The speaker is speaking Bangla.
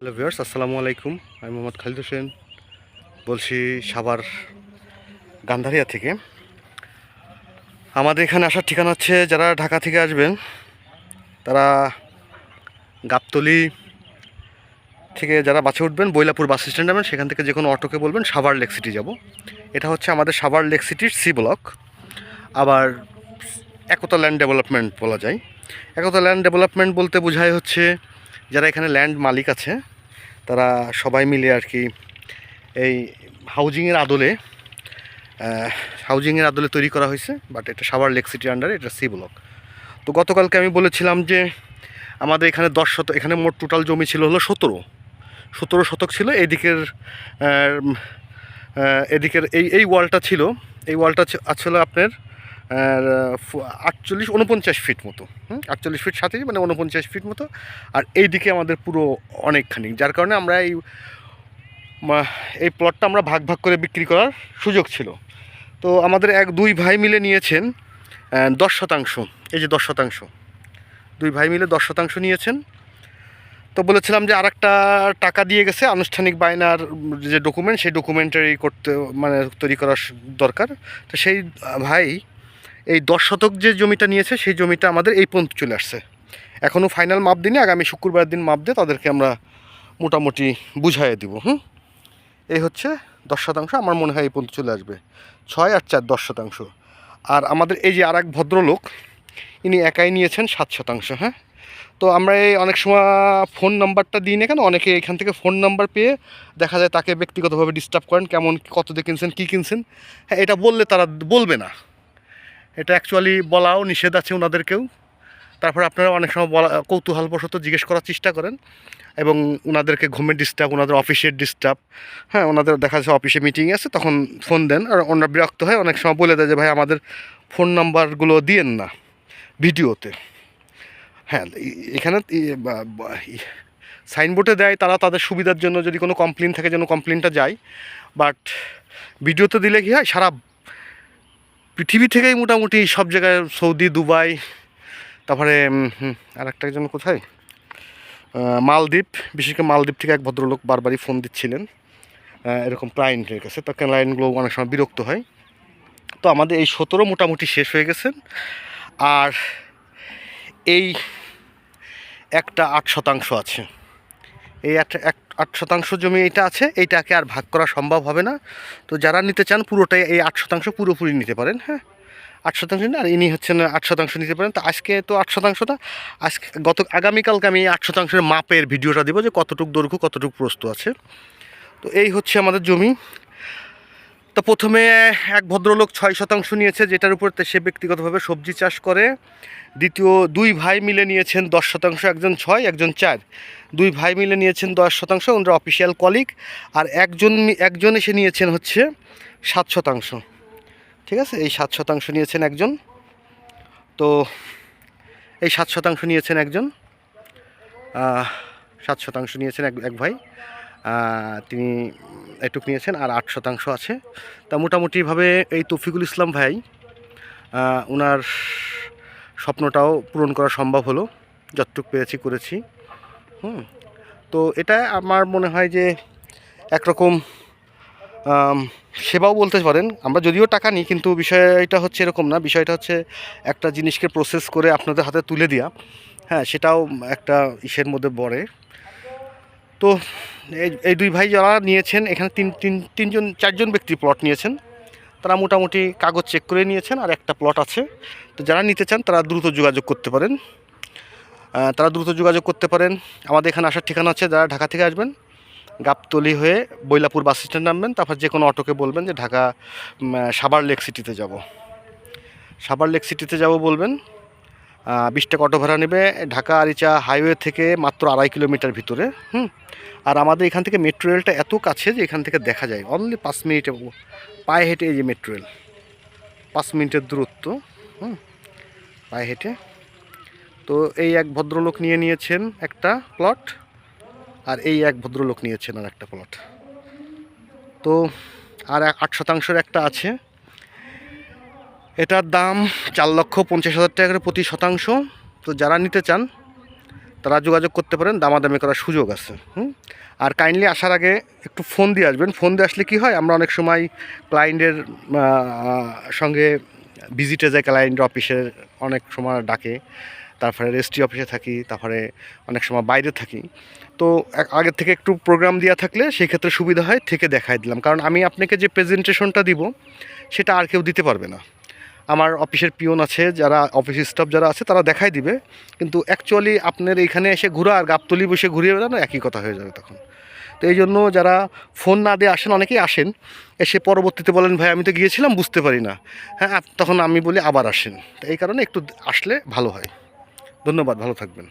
হ্যালো ভিউয়ার্স, আসসালামু আলাইকুম। আমি মোহাম্মদ খালিদ হোসেন। বলছি সাভার গান্ধারিয়া থেকে। আমাদের এখানে আসার ঠিকানা হচ্ছে, যারা ঢাকা থেকে আসবেন, তারা গাবতলি থেকে যারা বাসে উঠবেন, বৈলাপুর বাস স্ট্যান্ড যাবেন সেখান থেকে যে কোনো অটোকে বলবেন, সাভার লেক সিটি যাব। এটা হচ্ছে আমাদের সাভার লেক সিটির সি ব্লক। আবার একতা ল্যান্ড ডেভেলপমেন্ট বলা যায়। একতা ল্যান্ড ডেভেলপমেন্ট বলতে বোঝায় হচ্ছে যারা এখানে ল্যান্ড মালিক আছে, তারা সবাই মিলে আর কি এই হাউজিংয়ের আদলে হাউজিংয়ের আদলে তৈরি করা হয়েছে বাট এটা সাভার লেক সিটির আন্ডারে এটা সি ব্লক। তো গতকালকে আমি বলেছিলাম যে, আমাদের এখানে দশ শতক এখানে মোট টোটাল জমি ছিল হলো সতেরো। সতেরো শতক ছিল, এদিকের এদিকের এই এই ওয়ালটা ছিল। এই ওয়ালটা আসলে আপনার আটচল্লিশ উনপঞ্চাশ ফিট মতো, হুম? আটচল্লিশ ফিট সাথে মানে উনপঞ্চাশ ফিট মতো। আর এই দিকে আমাদের পুরো অনেকখানি, যার কারণে আমরা এই এই প্লটটা আমরা ভাগ ভাগ করে বিক্রি করার সুযোগ ছিল। তো আমাদের এক, দুই ভাই মিলে নিয়েছেন দশ শতাংশ, এই যে দশ শতাংশ। দুই ভাই মিলে দশ শতাংশ নিয়েছেন। তো বলেছিলাম যে আরেকটা টাকা দিয়ে গেছে, আনুষ্ঠানিক বায়নার যে ডকুমেন্ট সেই ডকুমেন্টারি করতে মানে তৈরি করার দরকার। তো সেই ভাই এই দশ শতক যে জমিটা নিয়েছে, সেই জমিটা আমাদের এই পর্যন্ত চলে আসছে। এখনও ফাইনাল মাপ দিনে আগামী শুক্রবার দিন মাপ দিয়ে তাদেরকে আমরা মোটামুটি বুঝাইয়ে দিব, হুম? এই হচ্ছে দশ শতাংশ, আমার মনে হয় এই পর্যন্ত চলে আসবে। ছয় আর চার, দশ শতাংশ। আর আমাদের এই যে আর এক ভদ্রলোক, ইনি একাই নিয়েছেন সাত শতাংশ হ্যাঁ? তো আমরা এই অনেক সময় ফোন নাম্বারটা দিই না কেন? অনেকে এখান থেকে ফোন নাম্বার পেয়ে দেখা যায় তাকে ব্যক্তিগতভাবে ডিস্টার্ব করেন, কেমন, কত দিয়ে কিনছেন, কী কিনছেন। হ্যাঁ এটা বললে তারা বলবে না। এটা অ্যাকচুয়ালি বলাও নিষেধ আছে ওনাদেরকেও তারপরে আপনারা অনেক সময় বলা, কৌতূহলবশত জিজ্ঞেস করার চেষ্টা করেন এবং ওনাদেরকে ঘুমের ডিস্টার্ব ওনাদের অফিসের ডিস্টার্ব হ্যাঁ ওনাদের দেখা যাচ্ছে অফিসে মিটিং আছে, তখন ফোন দেন আর ওনারা বিরক্ত হয় অনেক সময় বলে দেয় যে, ভাই, আমাদের ফোন নাম্বারগুলো দিয়েন না ভিডিওতে। হ্যাঁ এখানে সাইনবোর্ডে দেয়, তারা তাদের সুবিধার জন্য যদি কোনো কমপ্লেন থাকে যেন কমপ্লেনটা যায়। বাট ভিডিওতে দিলে কি হয়? সারা পৃথিবী থেকেই মোটামুটি সব জায়গায় সৌদি, দুবাই, তারপরে আর একটা জন কোথায়? মালদ্বীপ, বিশেষ করে মালদ্বীপ থেকে এক ভদ্রলোক বারবারই ফোন দিচ্ছিলেন। এরকম ক্লায়েন্টের কাছে। তো ক্লায়েন্টগুলো অনেক সময় বিরক্ত হয়। তো আমাদের এই সতেরো মোটামুটি শেষ হয়ে গেছেন আর এই একটা আট শতাংশ আছে। এই একটা এক আট শতাংশ জমি এটা আছে, এইটাকে আর ভাগ করা সম্ভব হবে না। তো যারা নিতে চান পুরোটাই এই আট শতাংশ পুরোপুরি নিতে পারেন হ্যাঁ? আট শতাংশ না, আর ইনি হচ্ছেন আট শতাংশ নিতে পারেন। তো আজকে তো আট শতাংশটা আজকে গত, আগামীকালকে আমি আট শতাংশের মাপের ভিডিওটা দেবো যে কতটুক দৈর্ঘ্য, কতটুকু প্রস্তুত আছে। তো এই হচ্ছে আমাদের জমি। তো প্রথমে এক ভদ্রলোক ছয় শতাংশ নিয়েছে, যেটার উপর সে ব্যক্তিগতভাবে সবজি চাষ করে। দ্বিতীয়, দুই ভাই মিলে নিয়েছেন দশ শতাংশ, একজন ছয়, একজন চার। দুই ভাই মিলে নিয়েছেন দশ শতাংশ, ওনারা অফিসিয়াল কলিগ আর একজন একজন এসে নিয়েছেন হচ্ছে সাত শতাংশ। ঠিক আছে? এই সাত শতাংশ নিয়েছেন একজন। তো এই সাত শতাংশ নিয়েছেন একজন। সাত শতাংশ নিয়েছেন এক এক ভাই। তিনি এটুক নিয়েছেন আর আট শতাংশ আছে। তা মোটামুটিভাবে এই তফিকুল ইসলাম ভাই ওনার স্বপ্নটাও পূরণ করা সম্ভব হলো, যতটুক পেরেছি করেছি। হুম, তো এটা আমার মনে হয় যে একরকম সেবাও বলতে পারেন। আমরা যদিও টাকা নিই, কিন্তু বিষয়টা হচ্ছে এরকম না। বিষয়টা হচ্ছে একটা জিনিসকে প্রসেস করে আপনাদের হাতে তুলে দেওয়া হ্যাঁ সেটাও একটা ইসের মধ্যে পড়ে। তো এই দুই ভাই যারা নিয়েছেন, এখানে তিন তিন, তিনজন, চারজন ব্যক্তি প্লট নিয়েছেন। তারা মোটামুটি কাগজ চেক করে নিয়েছেন আর একটা প্লট আছে। তো যারা নিতে চান, তারা দ্রুত যোগাযোগ করতে পারেন। তারা দ্রুত যোগাযোগ করতে পারেন। আমাদের এখানে আসার ঠিকানা আছে যারা ঢাকা থেকে আসবেন, গাবতলি হয়ে বৈলাপুর বাস স্ট্যান্ড নামবেন। তারপর যে কোনো অটোকে বলবেন যে, ঢাকা সাবার লেক সিটিতে যাব। সাবার লেক সিটিতে যাব বলবেন। বিশ টাকা অটো ভাড়া নেবে, ঢাকা আরিচা হাইওয়ে থেকে মাত্র আড়াই কিলোমিটার ভিতরে, হুম? আর আমাদের এখান থেকে মেট্রো রেলটা এত কাছে যে এখান থেকে দেখা যায়। অনলি পাঁচ মিনিটে পায়ে হেঁটে এই যে মেট্রো রেল পাঁচ মিনিটের দূরত্ব, হুম? পায়ে হেঁটে। তো এই এক ভদ্রলোক নিয়ে নিয়েছেন একটা প্লট আর এই এক ভদ্রলোক নিয়েছেন আর একটা প্লট তো আর আট শতাংশের একটা আছে। এটার দাম চার লক্ষ পঞ্চাশ হাজার টাকা করে প্রতি শতাংশ। তো যারা নিতে চান, তারা যোগাযোগ করতে পারেন, দামাদামি করার সুযোগ আছে, হুম? আর কাইন্ডলি আসার আগে একটু ফোন দিয়ে আসবেন। ফোন দিয়ে আসলে কি হয়, আমরা অনেক সময় ক্লায়েন্টের সঙ্গে ভিজিটে যায় ক্লায়েন্ট অফিসের অনেক সময় ডাকে। তারপরে রেজিস্ট্রি অফিসে থাকি, তারপরে অনেক সময় বাইরে থাকি। তো আগের থেকে একটু প্রোগ্রাম দেওয়া থাকলে সেই ক্ষেত্রে সুবিধা হয়, থেকে দেখাই দিলাম। কারণ আমি আপনাকে যে প্রেজেন্টেশনটা দিব, সেটা আর কেউ দিতে পারবে না। আমার অফিসের পিওন আছে, যারা অফিস স্টাফ যারা আছে, তারা দেখাই দিবে। কিন্তু অ্যাকচুয়ালি আপনার এইখানে এসে ঘুরা আর গাবতলি বসে ঘুরিয়ে বেড়ানো একই কথা হয়ে যাবে তখন। তো এই জন্য যারা ফোন না দিয়ে আসেন, অনেকেই আসেন। এসে পরবর্তীতে বলেন, ভাই, আমি তো গিয়েছিলাম, বুঝতে পারি না। হ্যাঁ তখন আমি বলি, আবার আসেন। তো এই কারণে একটু আসলে ভালো হয়। ধন্যবাদ, ভালো থাকবেন।